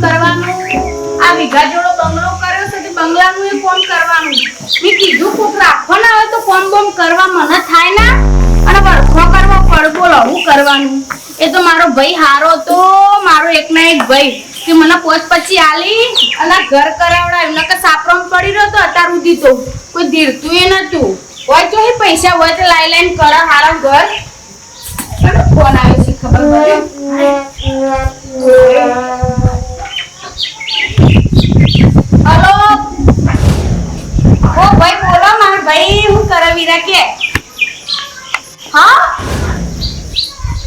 કરવાનું. આ વીઘા જોડો બંગલો કર્યો છે તે બંગલાનું એ કોમ કરવાનું. મેં કીધું, કોક રાખો ના તો કોમ બોમ કરવા મને થાય ના. અને વરખો કરવો પડ લવું કરવાનું. એ તો મારો ભાઈ હારો તો મારો એક ના એક ભાઈ. કે મને પોચ પછી આલી અને ઘર કરાવડાવ્યું નકર સાપરામ પડી રહ્યો તો અત્યાર સુધી તો. કોઈ ધીરતું એ નતું. હોય તો પૈસા હોય તો લાઈ લાઈન કરે હારા ઘર. ફોન આવ્યો છે, ખબર પડે? હલો? ઓ ભાઈ, બોલો માર ભાઈ, હું કરે વીરા કે હા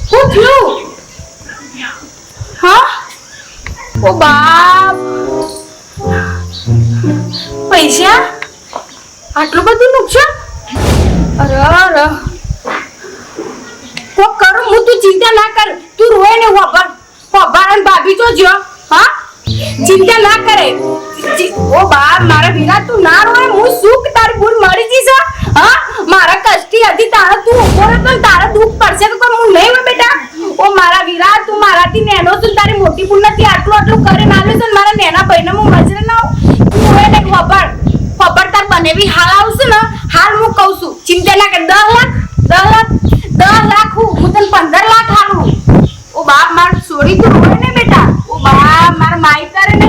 શું થયું હા ઓ પૈસા? આટલું બધું નુકસાન? અરે અરે. કોક કરું, હું તું ચિંતા ના કર. તું રોય ને વાપર વાપર ભાભી તો જો, હા? ચિંતા ના કરે. ઓ બાપ, મારા વિના તું ના રોય, હું સુખ તારી ભૂલ મળી જઈશ હા, મારા કષ્ટી હતી તારા તું ઊભો તો તારા દુઃખ પડશે તો હું નહીં હોય બેટા. ઓ મારા વિરા, તું મારાથી નેનો છું, તારી મોટી ભૂલ નથી, આટલું આટલું કરે આવ્યો છે ને મારા નેના ભાઈને હું મજરે ના. તું હોય ને ખબર ખબર તાર બનેવી હાલ આવશે ને, હાલ હું કહું છું, ચિંતા ના કર, દસ લાખ દસ લાખ દસ લાખ હું તને પંદર લાખ હાલું. ઓ બાપ, માર છોડી તું રોય ને બેટા. ઓ બાપ, માર માઈ નહીં મને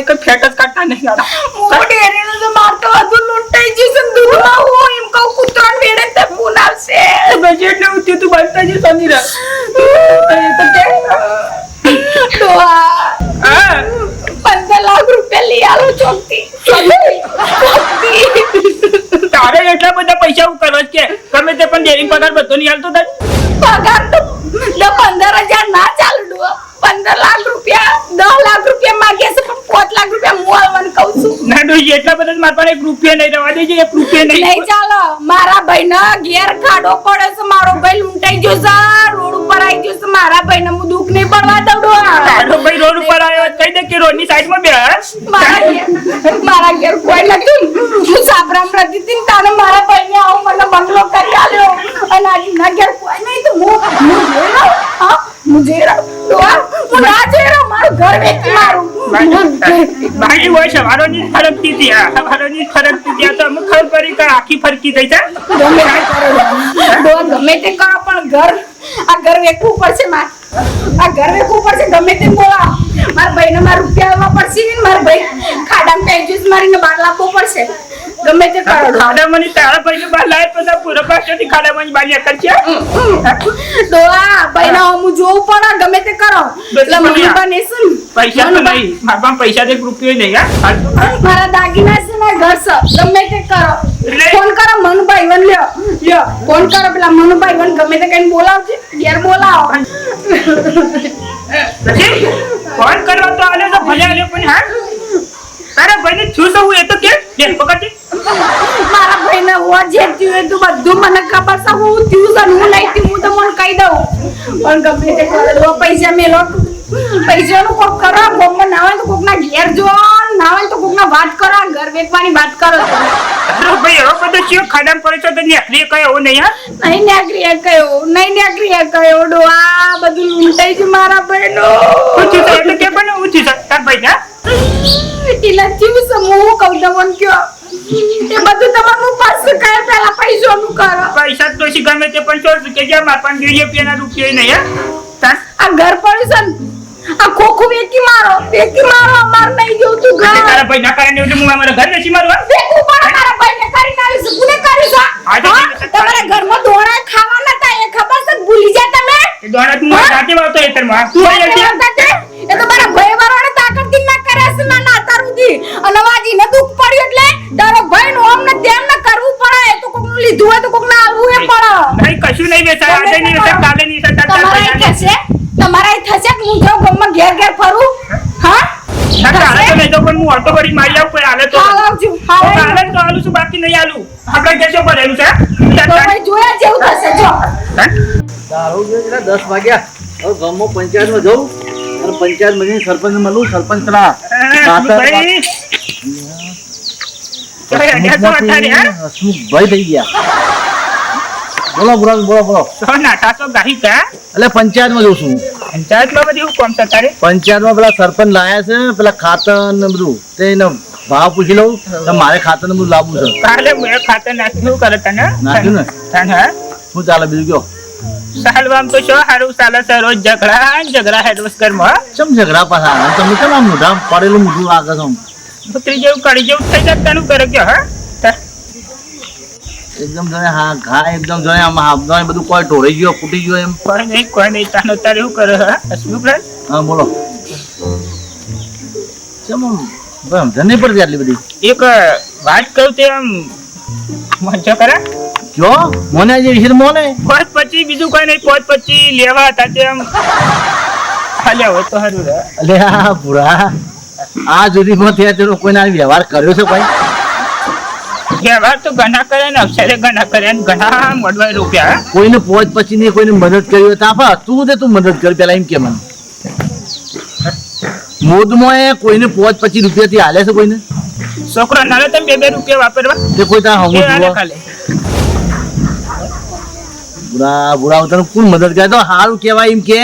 એક ફેટ જ કાઢતા નહીં આડા. હું ડેરીનું તો મારતો હતું લૂંટાઈ જશે દૂધમાં હું એમ કહું કૂતરાને વેડે તે ફોન આવશે. પછી એટલે હું તું બનતા જ શનિ તો કે ડોહા હા. પંદર લાખ રૂપિયા લઈ ચોકથી. તારે એટલા બધા પૈસા હું છે ગમે તે પણ ડેરી પગાર બધો નહીં હાલતો તારે પગાર તો દ પંદર હજાર ના ચાલુ ડોહા પંદર લાખ રૂપિયા દસ લાખ રૂપિયા માંગે છે પણ પાંચ લાખ રૂપિયા હું આલવાનું કહું એટલા બધા મારા પાસે એક રૂપિયા નહીં રહેવા દેજે એક રૂપિયા નહીં. નહીં ચાલો. મારા ભાઈને ઘેર ખાડો પડે છે મારો ભાઈ લૂંટાઈ ગયો છે. રોડ ઉપર આવી ગયો છે મારા ભાઈને હું દુઃખ નહીં પડવા દઉં. તારો ભાઈ રોડ ઉપર આવ્યો કહી દે કે રોડની સાઈડમાં બે મારા મારા ઘેર કોઈ નથી. હું સાપરામ રહેતી હતી તારે મારા ભાઈને આવું મને બંગલો કરી આલ્યો. અને આજે ના ઘેર કોઈ નહીં તો હું હું જઈ રહું હા હું જઈ રહું મારું ઘર વેચી મારું. ભાઈ ફરકતી હતી આ સવારોની ફરકતી હતી તો અમુક ખબર પડી કે આખી ફરકી થઈ છે. ગમે તે કરો પણ ઘર આ ઘર વેચવું પડશે મારે. આ ઘર વેચવું પડશે ગમે તે બોલાવો મારા ભાઈને મારા રૂપિયા આવવા પડશે ને મારા ભાઈ. ખાડામાં પેન્જુસ મારીને બહાર લાવવો પડશે. ગમે તે કરો ડોહા. ખાડામાં તારા ભાઈને બાર તો તારા પૂરા પાસેથી ખાડામાં બારી નીકળ છે. ડોહા ભાઈને હું જોઉં પણ ગમે તે કરો. એટલે મને બને છે પૈસા તો નહીં. મારા પાસે દે રૂપિયો નહીં હા. મારા દાગીના છે ને ઘર છે. ગમે તે કરો. ફોન કરો મનુભાઈ વન લ્યો. લ્યો. ફોન કરો પેલા મનુભાઈ વન ગમે તે કઈ બોલાવજે. ઘેર બોલાવો. ફોન કરો તો આલે તો ભલે આલે પણ હા. તારા ભાઈને છું તો હું એ તો કે? લે પકડજે. મારા જે થયું એ તો બધું મને ખબર છે. હું થયું હું નહીં હું તો મને દઉં. પણ ગમે પૈસા મેલો. પૈસાનું કોક કરો કોકમાં ના હોય તો કોકના ઘેર જો ના હોય તો કોકના વાત કરો ઘર વેચવાની વાત કરો. અરે ભાઈ એવો બધો ચિયો ખાડામ પડે છે તો નેકરી કયો એવું નહીં હા? નહીં નેકરી કયો નહીં નેકરી કયો ડો આ બધું લૂંટાઈ છે મારા બહેનો ઊંચી છે એટલે કે પણ ઊંચી છે તાર ભાઈ ના એટલે જીવ સમૂહ કહું તમને કયો? એ બધું તમારું પાસે કહે પેલા પૈસાનું કરો. પૈસા તો ગમે તે પણ ચોર કે જ્યાં માર પણ જોઈએ પેના રૂપિયા નહીં હા? આ ઘર પડ્યું છે ને આ ખોખું વેકી મારો વેકી મારો માર નઈ ગયો તું ઘર. તારા ભાઈ ના કારણે એટલે હું મારા ઘર વેચી મારું? વેકું પણ તારા કરીને આવીશ કોને કર્યું છે આજે હા? દિવસે તમારા ઘરમાં દોણા ખાવાના હતા એ ખબર છે? ભૂલી જા તમે. એ દોણા તું મારા સાથે. તું વાત અહીં હતી? કરતા એ તો મારા ભાઈ વાળાને તાકાતથી ના કરે છે ના ના તારુંથી અને ને દુખ પડ્યું એટલે તારો ભાઈ નું આમ ને તેમ ને કરવું પડે. એ તો કોકનું લીધું હોય તો કોકને આવવું એ પડે. નહીં કશું નહીં આજે નહીં વેચાય કાલે નહીં વેચાય તમારે કે ભાઈ ના થશે તમારા થશે કે હું જાઉં ગામમાં ઘેર ઘેર ફરું હા દસ વાગ્યા હવે ગામમાં પંચાયતમાં જવું અને પંચાયત મળીને સરપંચ મળું સરપંચ ના હા, ભાઈ થઈ ગયા બોલો બોલો બોલો બોલો. તો નાટા તો ગાહી કા? એટલે પંચાયતમાં જઉં છું. પંચાયતમાં બધી હું કોમ તારે? પંચાયતમાં પેલા સરપંચ લાયા છે પેલા ખાતર ને બધું. તે એનો ભાવ પૂછી લઉં તો મારે ખાતર ને બધું લાવવું છે. કાલે મેં ખાતર નાખ્યું કરે તને? નાખ્યું ને? તને હા? શું ચાલે બીજું કયો? સાલવામ તો શું હારું ચાલે છે રોજ ઝઘડા ઝઘડા હેડવસ ઘરમાં ચમ ઝઘડા પાછા? તમે કેમ આમ મોઢા પડેલું મોઢું આગળ છો? પુત્રી જેવું કરી જેવું થઈ જાય તને કરે કે હા? એકદમ જોઈએ હા ઘા એકદમ જોઈએ આમ હાફ બધું કોઈ ઢોળી ગયો ફૂટી ગયો એમ. કોઈ નહીં કોઈ નહીં તાનો તારે એવું કરે હા? હસમુખ ભાઈ હા બોલો. ચમ સમજણ નહીં પડતી આટલી બધી? એક વાત કહું તે આમ મજા કરે જો મોને જે વિશે મોને. પાંચ પછી બીજું કોઈ નહીં પાંચ પછી લેવા હતા તે આમ ખાલી હોય તો સારું રે અલે આ પૂરા. આ સુધીમાં ત્યાં તેનો કોઈના વ્યવહાર કર્યો છે ભાઈ વ્યવહાર તો ઘણા કરે ને અક્ષરે ઘણા કરે ને ઘણા મળવા રૂપિયા કોઈને પહોંચ પછી નહીં કોઈને મદદ કરી હોય તો તું દે તું મદદ કર પેલા એમ કે મને. મોદમાં એ કોઈને પહોંચ પછી રૂપિયા થી હાલે છે કોઈને? છોકરા નાલે તમે બે બે રૂપિયા વાપરવા? તે કોઈ તાર હમું ખાલી. બુરા બુરા તને કોણ મદદ કરે? તો હારું કહેવાય એમ કે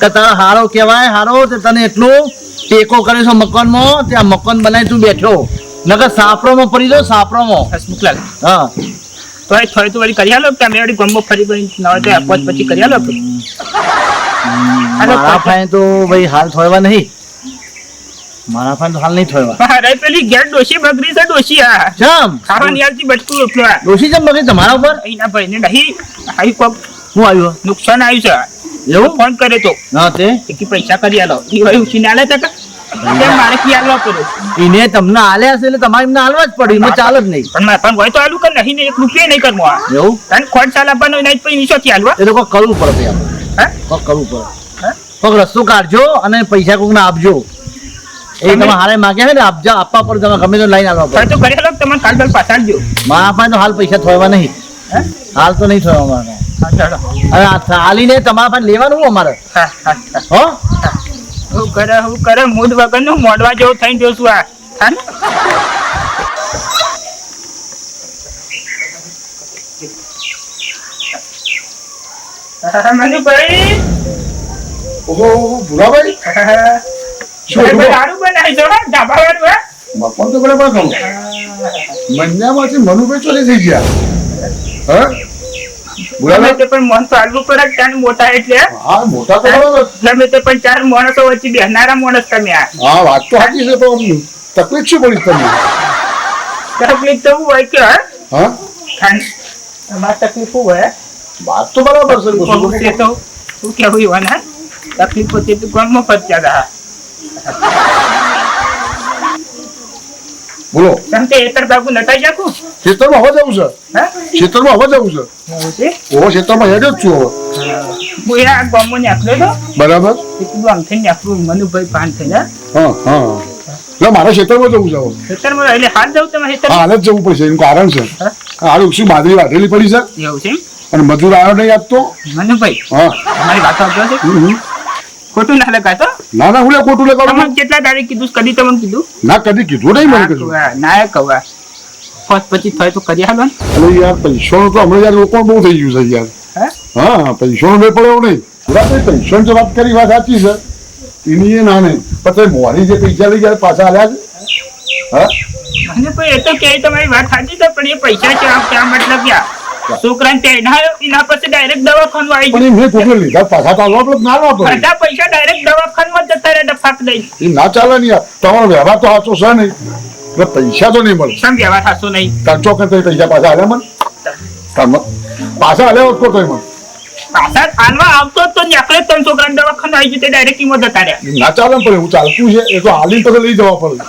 કે તારો હારો કહેવાય હારો તે તને એટલું ટેકો કર્યો છે મકાનમાં ત્યાં મકાન બનાવી તું બેઠો. નકર સાપરોમાં પડી જાવ સાપરોમાં હસમુખલાલ હા. તો એ થોડી તો વળી કરી હાલો અમે વળી ગમો ફરી ફરી નવા તો આપોત પછી કરી હાલો, મારા ફાય તો ભાઈ હાલ થોડવા નહીં. મારા ફાય તો હાલ નહીં થોડવા અરે પેલી ગેર ડોશી બગડી છે ડોશી આ. ચમ? ખાવાની આવતી બચકું રોટલો આ. ડોશી જમ બગડી તમારા ઉપર? અહીંના ભાઈને નહીં. હાઈ કોક. શું આવ્યું નુકસાન આવ્યું છે. એવું? ફોન કરે તો. હા તે? કે પૈસા કરી આલો. એ ભાઈ ઉછીને આલે તક એને તમને આલ્યા છે એટલે તમારે એમને આલવા જ પડે એમાં ચાલે જ નહીં. પણ પણ હોય તો આલું કર નહીં ને એક રૂપિયા નહીં કરવો એવું? તને ખોટ ચાલ આપવાનો નહીં પછી નીચોથી હાલવા. એ તો કરવું પડે હા? કોક કરવું પડે? કોક રસ્તો કાઢજો અને પૈસા કોકને આપજો. એ તમે- હારે માગ્યા છે ને આપજો આપવા પડે તમે ગમે તો લઈને આવવા પડે તો કરી લો તમે કાલ બાલ પાછા આલજો. મારા પાસે તો હાલ પૈસા થોડવા નહીં. હે? હાલ તો નહીં થોડવા મારે આ હાલીને તમારા પાસે લેવાનું હું અમારે હા. હા કરે હું કરે મૂડ વગરનું મોડવા જેવું થઈને છું આ. હા મનુભાઈ ઓહો ભૂરાભાઈ શું દારૂ બનાવી દો હા, ધાબાવાળું, હા? મકાન તો બરાબર ખરું મહિનામાંથી મનુભાઈ ચોરી થઈ ગયા. હા? ગમે તે પણ મન હાલવું પડે ત્યાં મોટા એટલે. હા મોટા તો ગમે તે પણ ચાર માણસો વચ્ચે બેહનારા માણસ તમે આ. હા વાત તો સાચી છે પણ તકલીફ શું પડી તમને? તકલીફ તો હોય કે હા? હા? તમારે તકલીફ હોય. વાત તો બરાબર છે તો શું કેવું એવું તકલીફ હોતી તો ગામમાં ફરતા હતા બોલો. કે એતર બાબુ નટાઈ જાકું? ખેતરમાં હવે જવું છે? ખેતરમાં હવે જવું છે? ઓહો ખેતરમાં હેડ્યો જ છું હવે. હું આ ગામમાં હતો બરાબર. એટલું આમ થઈને મનુભાઈ પાન થઈને. હા હા. એટલે મારે ખેતરમાં જવું છે ખેતરમાં એટલે હાલ જવું તમે ખેતર હાલ જ જવું પડશે એનું કારણ છે? હાલ શું બાજરી વાઢેલી પડી છે? એવું છે અને મજૂર આવ્યો નહીં આપતો મનુભાઈ હા. તમારી વાત છે? હમ. ખોટું ના લગાતો ના ના હું લે ખોટું તમને કેટલા તારીખ કીધું? કદી તમને કીધું? ના કદી કીધું નહીં મને કીધું. ના કવા. ફર્સ્ટ પછી થાય તો કરી હાલો અરે યાર પૈસાનો તો હમણાં યાર લોકો બહુ થઈ ગયું છે યાર. હે? હા પૈસાનો મેળ પડ્યો નહીં. બરાબર પૈસાની જે વાત કરી વાત સાચી છે. એની એ ના નહીં પણ તે મોરી જે પૈસા લઈ ગયા પાછા આલ્યા છે. હા? મનુભાઈ એ તો કે તમારી વાત સાચી છે પણ એ પૈસા ક્યાં ક્યાં મતલબ ક્યાં છોકરાને ત્યાં એના એના પછી ડાયરેક્ટ દવાખાનું આવી ગયું મેં કોકને લીધા પાછા તો આલવા પડે ના આલવા બધા પૈસા ડાયરેક્ટ દવાખાનમાં જતા રહે ડફાક દઈ એ ના ચાલે નહીં તમારો વ્યવહાર તો સાચો છે નહીં. એટલે પૈસા તો નહીં મળે. સમ વ્યવહાર નહીં? પૈસા પાછા આલ્યા મને. પાછા આલ્યા હોત તો મને. પાછા આવતો તો નીકળે ત્રણ છોકરાને દવાખાનું આવી ગયું તે ડાયરેક્ટ ઈમો જતા રહ્યા. ના ચાલે પણ એવું ચાલતું છે. એ તો હાલી પછી લઈ જવા પડે.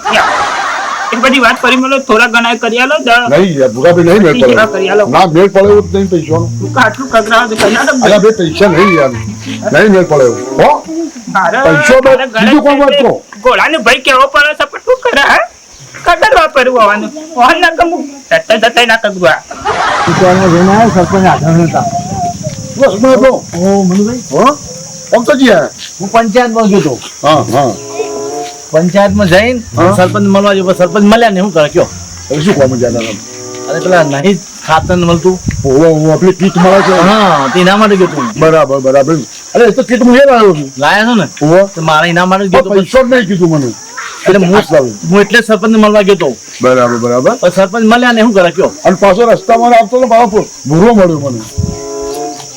એ બધી વાત કરી મને થોડા ઘણા કરી આલો નહીં મેળ પડે. ના મેળ પડે એવું પૈસાનું. આટલું બે પૈસા નહીં યાર. નહીં મેળ પડે એવું. હો? પૈસો તો મારે ઘરે બીજું કોણ વાત છે ગોળાને ભાઈ કેવો પડે છે પણ શું કરે હે? કદર વાપરવું હોવાનું. હોન ના ગમું જતા જતા ના કગવા બસ મેં ઓ મનુભાઈ. હો? આમ તો જી હું પંચાયતમાં ગયો તો. હા હા. પંચાયતમાં જઈને હા. સરપંચ મળવા ગયો સરપંચ મળ્યા ને શું કરે કયો? શું કોમ જ્યાં તમે અરે પેલા નહીં ખાતર મળતું. ઓવો ઓવો આપણી કીટ મળે છે. હા તે એના માટે ગયો તું. બરાબર બરાબર. અરે એ તો કીટ હું લાવ્યો છું. લાયા છો ને? ઓવો તો મારા એના માટે ગયો પૈસો જ નહીં કીધું મને. એટલે હું. હું એટલે સરપંચ મળવા ગયો તો. બરાબર બરાબર. સરપંચ મળ્યા ને શું કરે કયો? અને પાછો રસ્તામાં આવતો ને બાપુ ભૂરો મળ્યો મને.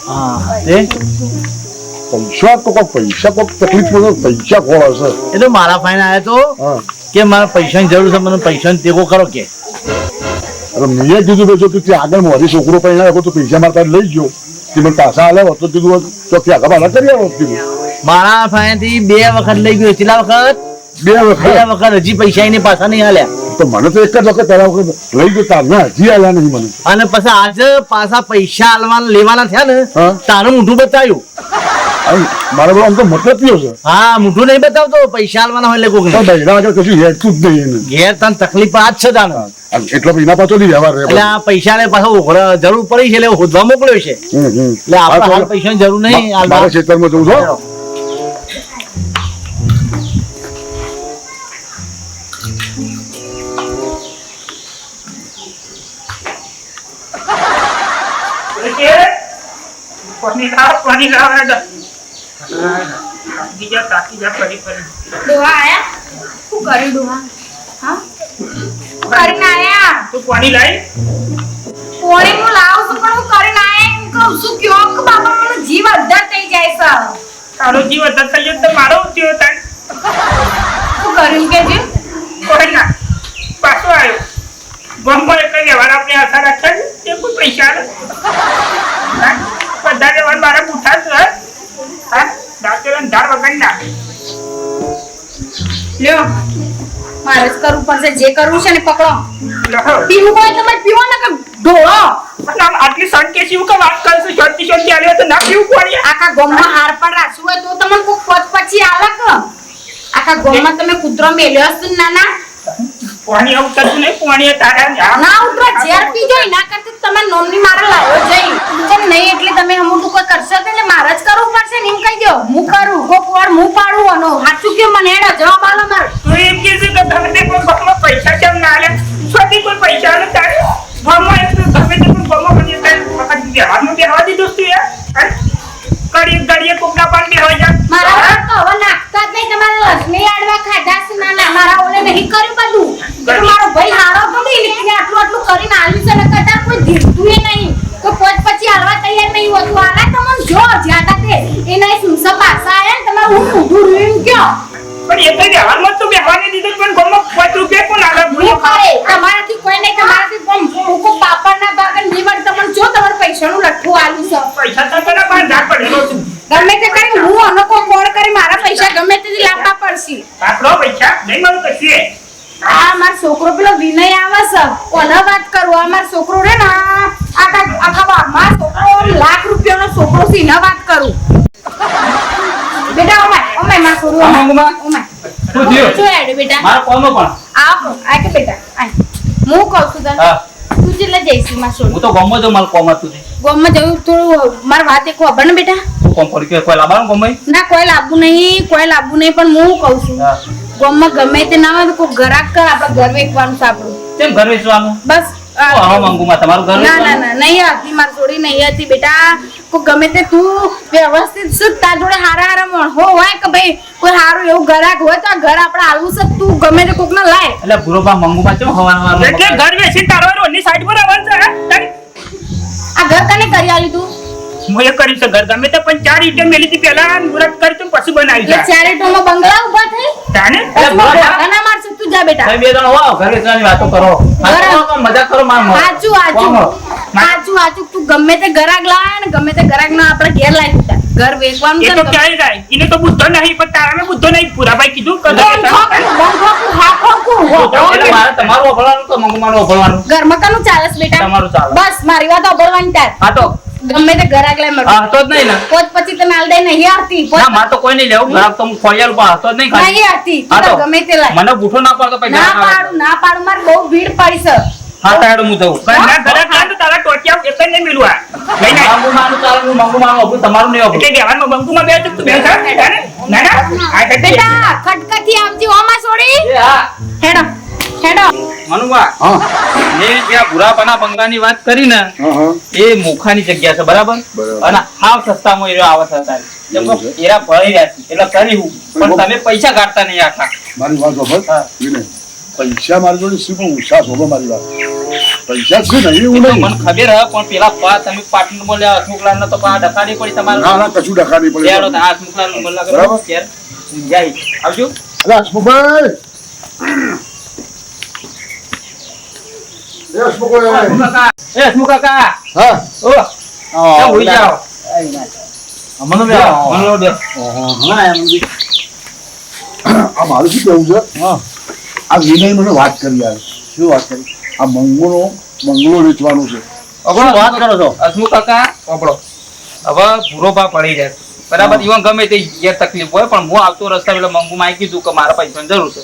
હા તે? પૈસા તો કોઈ પૈસા કોઈ તકલીફ પડે પૈસા ખોળે છે એ તો મારા ફાઈન આવ્યા તો કે મારા પૈસાની જરૂર છે મને પૈસાની ટેકો કરો કે. અરે મેં કીધું કે જો તું ત્યાં આગળ મારી છોકરો પૈણા આવ્યો તો પૈસા મારતા લઈ ગયો. તે મને પાછા આલ્યા તો કીધું તો ત્યાં આગળ કરી આવો કીધું. મારા ફાઈનથી બે વખત લઈ ગયો કેટલા વખત? બે બે વખત વખત હજી પૈસા એને પાછા નહીં હાલ્યા તો મને તો એક જ વખત તારા વખત લઈ ગયો તારના હજી આવ્યા નહીં મને. અને પછી આજે પાછા પૈસા લેવાના થયા ને તારું મોઢું બતાવ્યું. મારા આમ તો મતલબ કયો છે. હા મોઢું નહીં બતાવતો પૈસા આલવાના હોય એટલે કોક તો બૈરા આગળ કશું હેડતું જ નહીં એને. ઘેર તને તકલીફ આ જ છે તાને. એટલો એના પાછો નહીં વ્યવહાર એટલે આ પૈસા ને પાછો જરૂર પડી છે એટલે હોદવા મોકલ્યો છે. એટલે આપણે હાલ પૈસા જરૂર નહીં. મારા ખેતરમાં જવું છો પાણી લાવ હેડો. થાકી જા ફરી ફરી ડોહા આયા? શું કર્યું ડોહા? હા? કરીને આયા? તું પાણી લાઈ પાણી હું લાવું છું પણ હું કરીને આયા એમ કહું છું કયો કે બાપા મને જીવ અધર થઈ જાય છે. તારો જીવ અધર થઈ જાય તો મારો જીવ થાય શું કર્યું કે જે કોઈ ના. પાછો આવ્યો. ગમો એટલે વ્યવહાર આપણે આશા રાખે તે કોઈ પૈસા. બધા વ્યવહાર મારા પૂછા છે. હા? દાંતેલા ધાર વગર ના લ્યો મારે જ કરવું પડશે. જે કરવું છે ને પકડો. પીવું હોય તો ભાઈ પીવો ને ઢોળો. આમ આટલી શાંતિ શું કે વાત કરશું શાંતિ શાંતિ આલ્યો તો ના પીવું પાણી આખા ગામમાં હાર પણ રાખશું હોય તો તમને કોક પદ પછી આલક આખા ગામમાં તમે કૂતરો મેલ્યો હશે નાના? પાણી આવું થતું નહીં પાણી તારા. ના ઉતરો ઝેર પીજો ના કરતા તમે નોમની મારે લાવો જઈ કેમ નહીં એટલે તમે હમું કોઈ કરશો તો એટલે મારે જ કરવું પડશે ને એમ કહી દો હું કરું, કોક વાર હું પાડું અને સાચું કે મને એનો જવાબ આલો મારે. તું એમ કે છે કે તમે કોઈ પૈસા કેમ ના આલે? સદી કોઈ પૈસા ન તારે? ગામમાં પડશે આપણો પૈસા નહીં મળું કશું આ માર છોકરો પેલો વિનય આવે છે. કોને વાત કરું? આ માર છોકરો રે ને આ આખા આખા બારમાં છોકરો લાખ રૂપિયાનો છોકરો છે એને વાત કરું. બેટા ઓમાય ઓમાય માર છોકરો હા, ઓમાય. ઓમાય શું થયું? શું હેડે બેટા. મારા કોનો પણ? આ આ કે બેટા આય હું કહું છું તને તું જેટલા જઈશ માર છોકરો. હું તો ગમો જો મારે કોમ તું તે. ગામમાં જવું થોડું મારી વાત એક ખબર ને બેટા? શું કોમ પડી કોઈ લાવવાનું ગમે? ના કોઈ લાવવું નહીં કોઈ લાવવું નહીં પણ હું કહું છું. હા. ગામમાં ગમે તે ના હોય તો કોઈ ગ્રાહક કર આપણે ઘર વેચવાનું છે આપણું. કેમ ઘર વેચવાનું? બસ આ- શું આવા તમારું ઘર ના ના ના નહીં હતી મારી જોડી નહીં હતી બેટા. કોઈ ગમે તે તું વ્યવસ્થિત શું તાર જોડે હારા હારા માણસો હોય કે ભાઈ કોઈ સારું એવું ગ્રાહક હોય તો આ ઘર આપણે આલવું છે તું ગમે તે કોકને લાય. એટલે ઘર વેચીને તારો રોડની સાઈડ પર આવવાનું છે આ ઘર કને કરી આલ્યું તું. હું એ કરી છે ઘર ગમે તો પણ ચાર ઈટમ મેલી હતી પહેલા મુહૂર્ત કરી તું પછી બનાવી જા. ચાર ઈટમ બંગલા ઊભા થઈ? તાને? ના મારશે. તું જા બેટા. બે જણ વાવ, ઘરે વેચવાની વાતો કરો. મજાક કરો માર હાચું કોમ. હાચું હાચું. તું ગમે તે ગરાક લાય ને ગમે તે ગરાક ના આપણે ઘેર લાવી દીધા. ઘર વેચવાનું એ તો ને ક્યાંય જાય. એને તો બુદ્ધો નહીં પણ તારાને બુદ્ધો નહીં. પૂરાભાઈ કીધું કે તમારું વફળવાનું તો મંગુમાનું વફળવાનું? ઘરમાં મકાનું ચાલસ બેટા? તમારું ચાલે. બસ મારી વાત અભળવાની તાર હા તો. ગમે તે ગરાક લાય મારું હા જ નહીં ને. પોત પછી તને આલ દે નહીં આવતી ના મારે તો કોઈ નહીં લેવું. ગ્રાહક તો હું ખોડિયાલ પણ હતો જ નહીં ખાલી. નહીં આવતી તો. તો ગમે તે લાય મને બૂઠો ના પડતો પછી ના પાડું ના પાડું. મારે બહુ ભીડ પડી છે. હા જઉં. ઘરના ઘરે કાં તો તારા ટોટિયા એક જ નહીં હું વાપરું, તમારું નહીં બે તું બે થા ના? ના આ બેટા ખટખટી આવજી ઓમાં છોડી હા. હેડો. હેડો મનુભા મેં જે ભૂરાપાના બંગલાની વાત કરી ને હા હા. એ મોખાની જગ્યા છે બરાબર? બરાબર. અને હાવ સસ્તામાં એરો આવે છે અત્યારે. એરા ભળી રહ્યા છે એટલે કરી હું. પણ તમે પૈસા કાઢતા નહીં આખા. મારી વાત સાંભળ. પૈસા મારી જોડે શું પણ ઉષા સોલો મારી વાત. પૈસા છે નહીં એવું નહીં મને ખબર હે પણ પેલા પા તમે પાટણ બોલ્યા હસમુખલાલ ને તો પા નહીં પડી તમારે. ના કશું ડખા નહીં પડે હસમુખલાલ બોલ્યા બરાબર. જાય. આવજો. અરે હસમુખભાઈ એ એ કાકા હા. ઓ. બે આ મારું શું કહેવું છે? આ વિનય મને વાત કરી યાર. શું વાત કરી? આ મંગળો મંગળો વેચવાનું છે. શું વાત કરો છો. હસમુખ કાકા પકડો હવે ભૂરો પા પડી જાય. બરાબર ઈવન ગમે તે ઘેર તકલીફ હોય પણ હું આવતો રસ્તા પેલા મંગુ માં કીધું કે મારા પૈસાની જરૂર છે.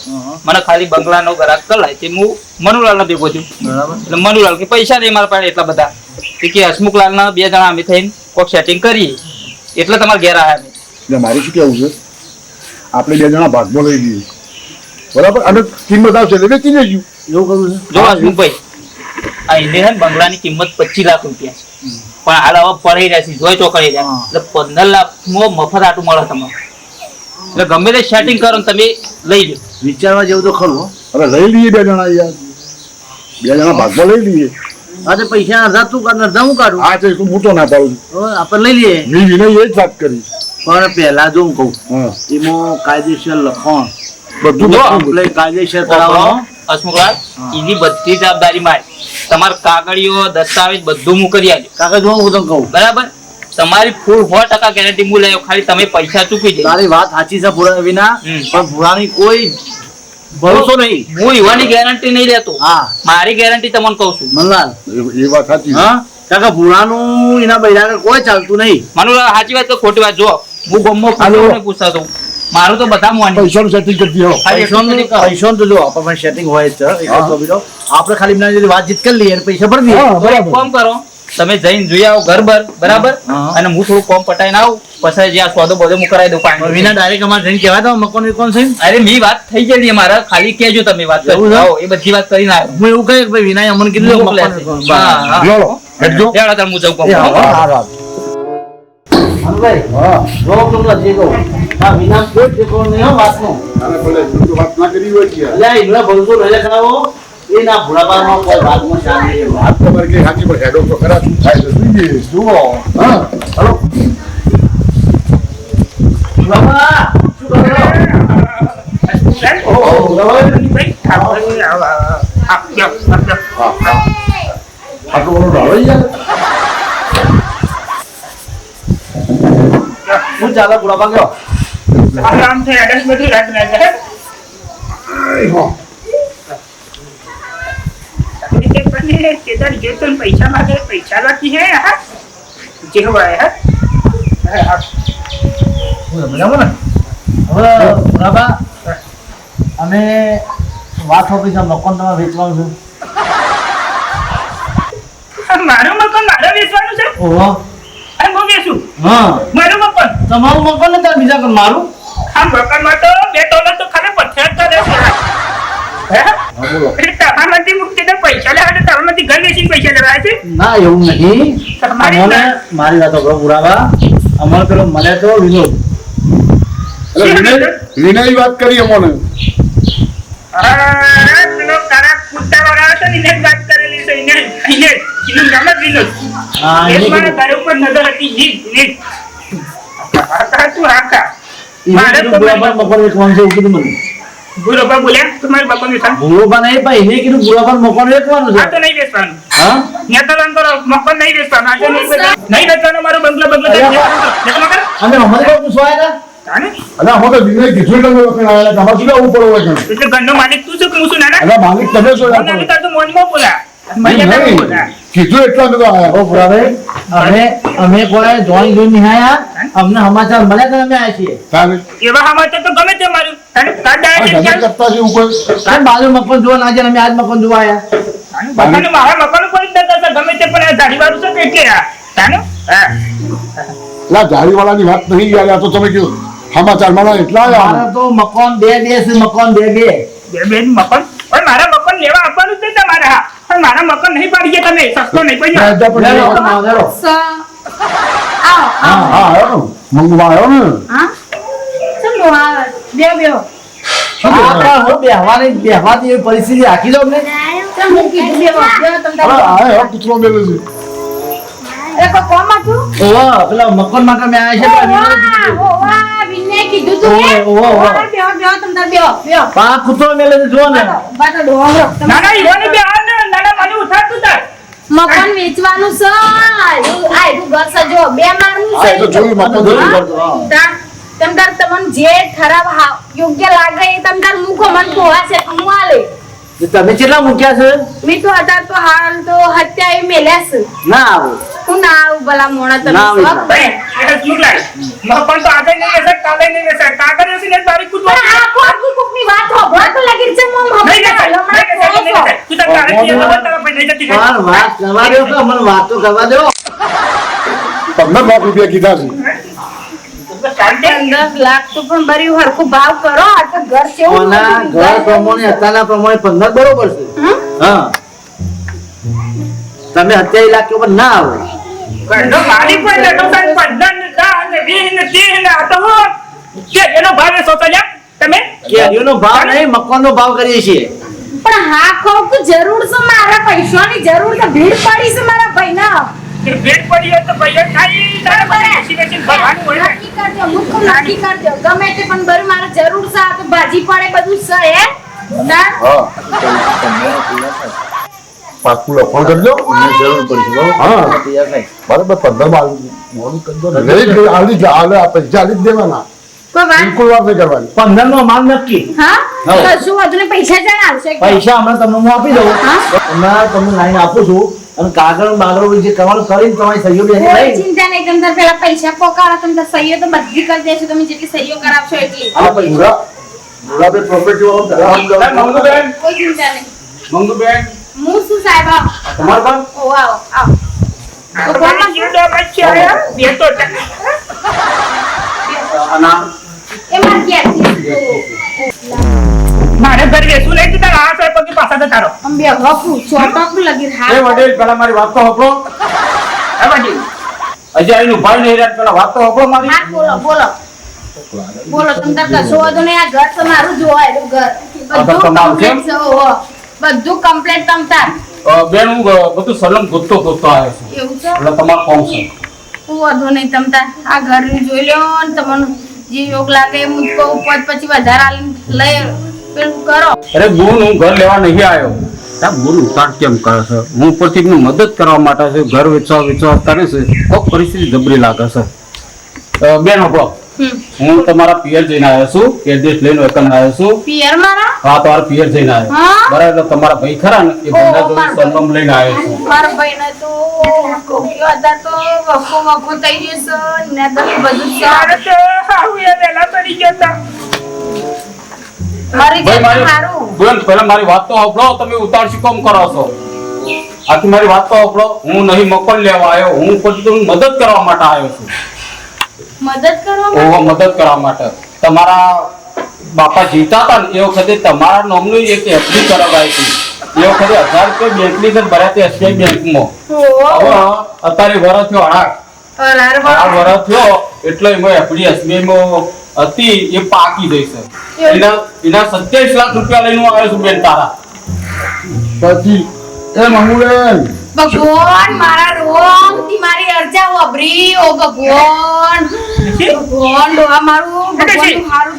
મને ખાલી બંગલાનો ઘરાક કલાય તે હું મનુલાલ ભેગો છું એટલે મનુલાલ કે પૈસા નહીં મારા પાસે એટલા બધા. કે હસમુખલાલ ના બે જણા અમે થઈને કોક સેટિંગ કરીએ. એટલે તમારે ઘેર આવ્યા એટલે મારે શું કેવું છે? આપણે બે જણા ભાગમાં લઈ લઈએ. બરાબર? અને કિંમત આવશે એટલે વેચી દેજો. એવું કરવું છે? જો હસમુખભાઈ આ ઇન્ડિયન બંગલાની કિંમત પચીસ લાખ રૂપિયા છે. પણ હાલ હવે પડી જોઈ ચોકડી જાય એટલે પંદર લાખમાં મફત આટું મળે તમને. એટલે ગમે તે સેટિંગ કરો તમે લઈ લો વિચારવા જેવું તો ખરું હો. અરે લઈ લઈએ બે જણા યાર બે જણા ભાગમાં લઈ લઈએ. આજે પૈસા અડધા તું કાઢ અડધા હું કાઢું? આજે તું હું તો ના પાડું. આપણે લઈ લઈએ. મેં વિનય એ જ વાત કરી. પણ પહેલા જો હું કહું એમાં કાયદેસર લખણ. બધું કાયદેસર કરાવવાનો. હસમુખલાલ એની બધી જવાબદારી મારી. તમાર કાગળીઓ દસ્તાવેજ બધું હું કરી આલ્યો કાકા જો હું તમને કહું. બરાબર? તમારી ફૂલ સો ટકા ગેરંટી હું લઈ ખાલી તમે પૈસા ચૂકી જાય તારી વાત સાચી છે પૂરા વિના પણ પૂરાની કોઈ ભરોસો નહીં. હું યુવાની ગેરંટી નહીં લેતો. હા. મારી ગેરંટી તમને કહું છું. મનલાલ. એ- વાત સાચી હા? કાકા ભૂરાનું એના બૈરા કોઈ ચાલતું નહીં. મનુલાલ સાચી વાત કે ખોટી વાત? જો હું ગમો ખાલી પૂછતો પૂછતો. મારું તો બધા માની. પૈસાનું સેટિંગ કરી દો પૈસાનું પૈસાનું તો જો આપણે સેટિંગ હોય છે. આપણે ખાલી એમના જોડે વાતચીત કરી લઈએ પૈસા ભરી દઈએ. હા એક કામ કરો તમે જઈને જોઈ આવો ઘર બર બરાબર અને હું થોડું કોમ પટાઈને આવું પછી જ્યાં આ સોદો બધો હું કરાવી દઉં પાણી વિના ડાયરેક્ટ અમારે જઈને કહેવા દો મકોન વિકોન છે? અરે મી વાત થઈ ગઈ મારા. ખાલી કેજો તમે વાત કરો. આવો, એ બધી વાત કરીને આવ્યો હું એવું કહ્યું વિના ભાઈ અમને કીધું મકોન. વિકોન. હા. હા. હેડજો. ચાલો તાર હું જાઉં કોમ એ હા, જો તમને હજી કહું. આ વિના કોઈ ઠેકાણો નહીં હો વાતનો. આને પેલા એટલું તો વાત ના કરી હોય કે. અલ્યા, એમના ભલતો રજા કરાવો, એ ના ભૂરાપામાં કોઈ વાતમાં શાંતિ વાત સાચી પણ હેડો તો ખરા શું થાય છે જોઈએ જુઓ. હા હલો. શું કરો ભાઈ. આપ, આપ, આમ આમ થઈ અડસ બધું રાત ના જાય. હા એ બંને કેદાર જે તો પૈસા માંગે પૈસા બાકી હે હા જે હોય હા. બરાબર ને? હવે ભૂરાપા, અમે વાત હોપી છે મકોન તમારે વેચવાનું છે મારું મકાન મારે વેચવાનું છે ઓહો અને હું વેચું હા. મારું મકાન. તમારું મકાન ને તાર બીજા મારું? આ મકાનમાં તો બે ડોલર તો ખાલી પથ્થર હે? તમારામાંથી મુક્તિને પૈસા લેવા છે તમારામાંથી ઘર વેચીને પૈસા લેવા છે? ના એવું નથી. અમને મારી વાતો કરો પુરાવા. અમારે પેલો મને તો વિનોદ. વિનય વિનય વાત કરી અમોને. હા પેલો તારા કુત્તાવાળા હતો ને વાત કરેલી છે એને નામ જ વિનોદ. હા. ઘર ઉપર નજર હતી તું મારે તો વેચવાનું છે કીધું મને. ગુરુબા બોલ્યા તમારે બાપા નહીં ભાઈ એને કીધું બુરાબા મકાન વેચવાનું આ તો નહીં બેસવાનું. હા? નેતાલાન મકાન નહીં. બેસવાનું. આજે નહીં નહીં મારો બંગલો બંગલો. અમે અમારે કોઈ પૂછવા આવ્યા તાને? અને અમે તો વિનય કીધું તમારે શું એટલે ઘરનો માલિક તું છે કે હું છું નાના? માલિક તમે આપો? એમ તો મોનમાં. બોલા કીધું એટલે અમે તો આવ્યા ઓ અમે અમે કોઈ જોઈન જોઈન નહીં અમને સમાચાર મળ્યા તો અમે આવ્યા છીએ. એવા સમાચાર તો ગમે તે મારું. કરતા છે ઉપર બાજુ મકાન જોવા ના અમે આજ મકાન જોવા આવ્યા તાને મારા મકાન કોઈ ગમે તે પણ આ દાઢીવાળું છે એટલે આ. તાને? જાળીવાળાની વાત નહીં યાર આ તો તમે કીધું. સમાચાર મળે એટલા આવ્યા મારે તો મકાન બે બે છે મકાન બે બે. બે બેન મકાન. પણ મારા મકાન લેવા આપવાનું છે તમારે પણ મારા મકાન નહીં પાડી ગયા તમે. સસ્તો નહીં પડી મકાન માટે મેં આવ્યા છે. પેલા કીધું. ઓવા વિનય કીધું તું ઓવે, ને ઓવે, ઓવે. બેહો બેહો તમ તારે બેહો બેહો. પણ કૂતરો મેલે છે ને. બાટો ડોંગરો તમે ના ના ઈવોને બે હાથ ને નાના મને ઉઠાડતું તાર. મકાન વેચવાનું છે. આ એનું ઘર છે બે માળનું છે તો જોયું મકાન જોયું. તાર તમ તાર તમને જે ખરાબ હા- યોગ્ય લાગે એ તમ તાર મૂકો મન પોહા છે તો હું આલે તમે કેટલા મૂક્યા છે? મેં તો અત્યારે તો હાલ તો હત્યા એ મેલ્યા છે. ના આવો. હું ના આવું ભલા મોણા તમે ના ના. શું તો આગળ નહીં વેચાય કાલે નહીં વેચાય કાગળ વેચીને જ બારી કૂદવા. પણ આખો કુકની વાત હોભળો તો લાગી છે મોમ નહીં નહીં નહીં તું તાર કાલે થી ખબર તારા નહીં જતી રહે. વાત કરવા દો કે મને વાત તો કરવા દો. તમને બાપ રૂપિયા કીધા છે. દસ લાખ તો પણ બરી હરખું ભાવ કરો આ તો ઘર કેવું ઘર ઘર પ્રમાણે અત્યારના પ્રમાણે પંદર બરોબર છે. હા. તમે અત્યાવીસ લાખ ઉપર ના આવો. ઘરનો માલિક હોય ને તો પંદર ને દસ ને વીસ ને ત્રીસ ને આ તો કે એનો ભાવ એ સોચો લ્યા તમે? કેરીઓનો ભાવ નહીં મકાનનો ભાવ કરીએ છીએ. પણ હા કહું કે જરૂર છે મારા પૈસાની જરૂર છે ભીડ પડી છે મારા ભાઈના. ભીડ પડી હોય તો ભાઈ ખાલી તારે બેસી બેસીને ભરવાનું હોય નક્કી કરજો મુકું નક્કી કરજો ગમે તે પણ બરી મારે જરૂર છે આ તો ભાજી પડે બધું છે હે? ના? હા પાકું લખણ કરજો. જરૂર પડશે હા. બરાબર પંદરમાં મોડું કરજો નહીં, આલી જ આલે આ પૈસા આલી જ દેવાના. બિલકુલ વાત નહીં કરવાની. પંદર નો માલ નક્કી. હા? હા. કશું વધુ ને પૈસા જણ આવશે પૈસા હમણાં તમને હું આપી દઉં. હમણાં તમને લાઈન આપું છું. અને કાગળ બાગળ જે કરવાનું કરીને તમારી સહીઓ લઈ ચિંતા નહીં તમે પેલા પૈસા પોકાળો તમે સહીઓ તો બધી કરી દેશો તમે જેટલી સહીઓ કરાવશો એટલી. પૈસા. પ્રોપર્ટી વાળો મંગુબેન. કોઈ ચિંતા નહીં. મંગુબેન. હું શું સાહેબ તમારે પણ ઓ આવો આવો. તો મારી જીવડો બચ્ચી આયા. બે તો છે. અનામ એ માર ઘેરથી મારે ઘર વેચવું નહીં તો તારા હાથ પગે પાછા જતા રહો. આમ બે હકુ ચોટક લગી એ વડીલ પેલા મારી વાત તો સાંભળો. હા, વડીલ. હજી આઈનું ભાઈ નહીં રહ્યા પેલા વાત તો સાંભળો મારી. હા બોલો બોલો. બોલો તમે તાર કશો વાંધો નહીં આ ઘર તમારું જોવાય એનું ઘર. બધું તમારું છે? બધું કમ્પ્લીટ તમ તાર. બેન હું બધું સલમ ગોતતો ગોતતો આવ્યો છું. એવું છે? એટલે તમારે કોમ છે. હું વાંધો નહીં તમ તાર. આ ઘર જોઈ લ્યો ને તમને જે યોગ લાગે એમ જ કહું પદ પછી વધારે લઈ પેલું કરો. અરે ગુણ હું ઘર લેવા નહીં આવ્યો. તા ગુરુ ઉતાર કેમ કરે છે? હું ઉપરથી એમની મદદ કરવા માટે છે. ઘર વેચવા વેચવા કરે છે તો પરિસ્થિતિ જબરી લાગે છે. બેન આપણો હું તમારા પિયર જઈને આવ્યો છું એડ્રેસ લઈને વતન આવ્યો છું. પિયર મારા? હા તમારા પિયર જઈને આવ્યો. બરાબર એટલે તમારા ભાઈ ખરા ને? એ બંને જોડે સરનામ લઈને આવ્યો છું. મારા ભાઈને તો કોક્યો હતા તો વખો વખો થઈ જશે ને તો બધું સારું એ પડી ગયા. મારી ભાઈ પહેલા વાત તો સાંભળો તમે ઉતાર શું કરો છો? આથી મારી વાત તો આપણો હું નહીં મકોલ લેવા આવ્યો હું પછી મદદ કરવા માટે આવ્યો છું. મદદ કરવા માટે? મદદ કરવા માટે. તમારા બાપા જીતા હતા ને એ વખતે તમારા નામનું એક એફડી કરાવાઈ હતી. એ વખતે હજાર રૂપિયા બેંકની અંદર ભર્યા હતા એસબીઆઈ બેંકમાં. હવે અત્યારે વરસ થયો આઠ અરે વરસ. થયો એટલે એમાં એફડી એસબીઆઈમાં હતી એ પાકી જઈ છે. એના એના સત્યાવીસ લાખ રૂપિયા લઈને આવે છે બેન તારા. પછી એ ભગવાન મારા રોમથી મારી અરજા વબરી ઓ ભગવાન. ભગવાન ડોહા મારું ભગવાન તું હારું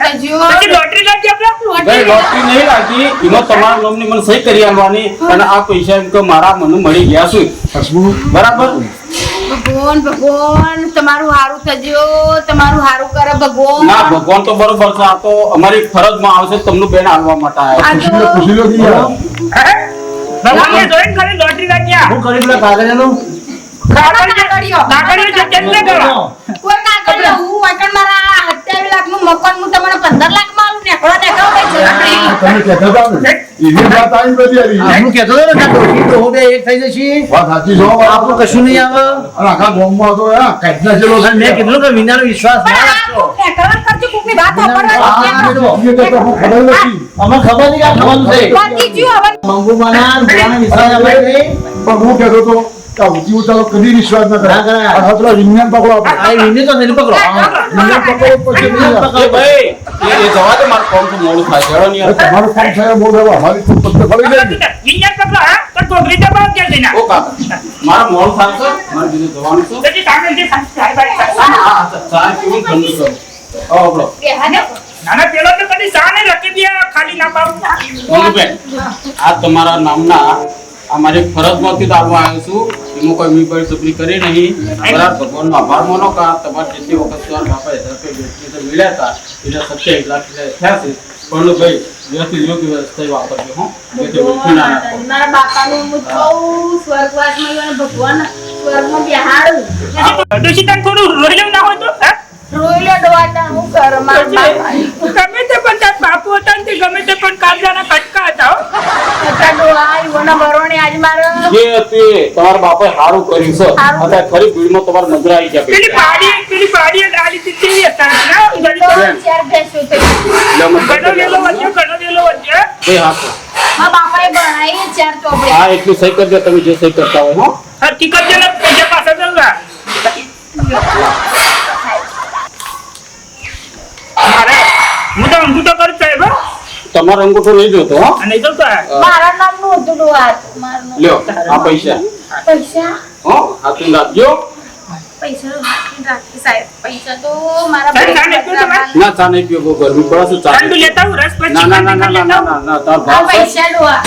લોટરી લાગી આપણે? ભાઈ લોટરી નહીં લાગી. એમાં તમારા નામની મને સહી કરી આવવાની અને આ પૈસા એમ કે મારા મને મળી ગયા છે. બરાબર? ભગવાન ભગવાન તમારું હારું થજો તમારું હારું કરે ના ભગવાન ભગવાન તો બરોબર છે. આ તો અમારી ફરજમાં આવશે. તમને બેન આવવા માટે આવ્યા લો લો? ભગવાનને જોઈને ખાલી લોટરી લાગ્યા હું કરી પેલા કાગળિયાનું કાગળિયો. કાગળિયો નહીં કરવા. કોઈ કાગળિયો હું વાંકણ મારા લાખનું મકાન હું તમને પંદર લાખમાં આલું નેકળો નેકળો કઈ જરૂર નહીં. તમે કહેતા હતા ને. એની વાત આવી બધી આવી. હું કહેતો હતો ને કે ડોશી ડોહો બે એક થઈ જશે. વાત સાચી છો આપણું કશું નહીં આવે. અને આખા ગામમાં તો યા કાંઈકના જેલો છે મેં કીધું કે વિનાનો વિશ્વાસ પણ ના. કરજો, કોકની વાત હું ખબર નથી. અમને ખબર નહીં આ થવાનું છે. પતી ગયું હવે. મંગુમાના ભોળાના વિશ્વાસ અપાય નહીં. પણ હું કહેતો હતો કે આ કદી વિશ્વાસ ન કરે. આ પેલા વિજ્ઞાન પકડો આ વિનય તો નહીં પકડો. વિજ્ઞાન પકડો પછી નહીં ભાઈ એ એ જવા દે મારું કામ મોડું થાય છે. નહીં અરે તમારું કામ થયા. બહુ રહેવા અમારી તો પત્તે ફરી જાય વિજ્ઞાન પકડો હા? તો ટોકરી દબાવ ક્યાં જઈને ઓ કાકા મારે મોડું થાય છે. મારે બીજું જવાનું છે. પછી સામે જે સાહેબ હા, જાય. હા, હા, ચા પીવું ને ઠંડુ કરું. આવો આપણો. બેહા દે. ના ના પેલો તો કદી સા રખી દે ખાલી ના પાડું. આ તમારા નામના આ મારી ફરજમાંથી તો આવવા આવ્યો છું એમાં કોઈ મી કોઈ તકલીફ કરી નહીં બરાબર ભગવાનનો આભાર માનો કે તમારે જેટલી વખત સવાર બાપા ધરપે બેટરી તો મળ્યા હતા એટલે સત્યાવીસ લાખ થયા છે પણ ભાઈ વ્યવસ્થિત યોગ્ય વ્યવસ્થા વાપરજો હો. મારા બાપાનું હું ગયો ભગવાન સ્વર્ગમાં બેહાડું. ડોશી તને થોડું રોયલું ના હોય તો હે? રોઈ લો હું ઘરમાં તે બાપુ હતા ને તે ગમે તે પણ કાળજાના કટકા હતા હો. તમારા બાપાએ સારું કર્યું છે. અત્યારે ખરી ભીડમાં તમારે નજર આવી જાય પેલી પાડી પેલી પાડી ડાળી થી હતા. હા? એટલું સહી કરજો તમે જે સહી કરતા હોય હો. હકીકત છે ને પૈસા પાછા દઉંગા મારે હું તો ઊંધું તો હો. તમારો અંગૂઠો નહીં જોતો હો. નહીં તો તો મારા નામનું હતું. મારું લ્યો આ પૈસા. પૈસા? હો હાથું રાખજો. પૈસા તો રાખી રાખી સાહેબ. પૈસા તો મારા? ના ચા નહીં પીવો ગરમી પડે ચા લેતા હું રસ પછી ના ના ના ના ના ના ના તાર ભાવ. પૈસા ડોહા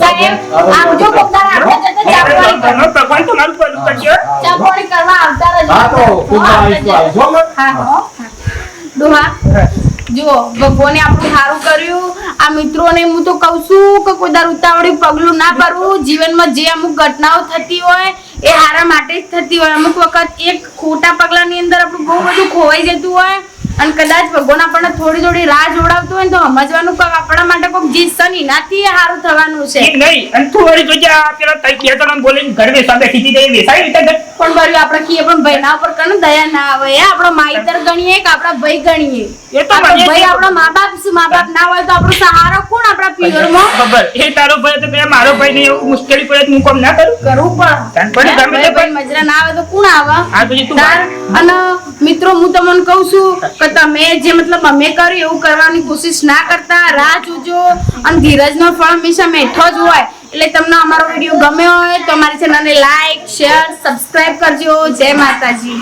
સાહેબ આવજો કોકદાર આપણે જતા ચા પાણી કરવા. ભગવાન ભગવાન તમારું ભલું કરશે ચા પાણી કરવા આવતા રહેજો. હા તો ખૂબ હો, આવીશ તો આવીશ, હો. હા, ડોહા. જુઓ ભગવાને આપણું સારું કર્યું. આ મિત્રોને હું તો કહું છું કે કોઈ દર ઉતાવળી પગલું ના ભરવું. જીવનમાં જે અમુક ઘટનાઓ થતી હોય, એ હારા માટે જ થતી હોય. અમુક વખત એક ખોટા પગલાની અંદર આપણું બહુ બધું ખોવાઈ જતું હોય. અને કદાચ ભગવાન આપણને થોડી થોડી રાહ જોડાવતું હોય તો સમજવાનું કે આપણા માટે કોઈક જીત છે નાથી સારું થવાનું છે. નહીં. અને થોડી આ પેલા તઈ તો નામ બોલીને ઘર વેસવા બેઠી હતી વેસાઈ રીતે પણ વળી આપણે કીએ પણ ભાઈના ઉપર કણ દયા ના આવે એ આપણો માઈતર ગણીએ કે આપણા ભાઈ ગણીએ? એ તો ભાઈ આપણો મા બાપ છે મા બાપ ના હોય તો આપણો સહારો કોણ આપણા પિયરમાં ખબર. એ તારો ભાઈ તો કે મારો ભાઈ ને એવું મુશ્કેલી પડે તો હું કોમ ના કરું? કરવું પણ. પણ ગમે તે મજરા ના આવે તો કોણ આવે? આ પછી તું અને મિત્રો હું તમને કહું છું કે તમે જે મતલબ અમે કર્યું એવું કરવાની કોશિશ ના કરતા, રાહ જોજો અને ધીરજનો ફળ હંમેશા મેઠો જ હોય. એટલે તમને અમારો વીડિયો ગમ્યો હોય તો અમારી ચેનલને લાઈક શેર સબસ્ક્રાઈબ કરજો. જય માતાજી.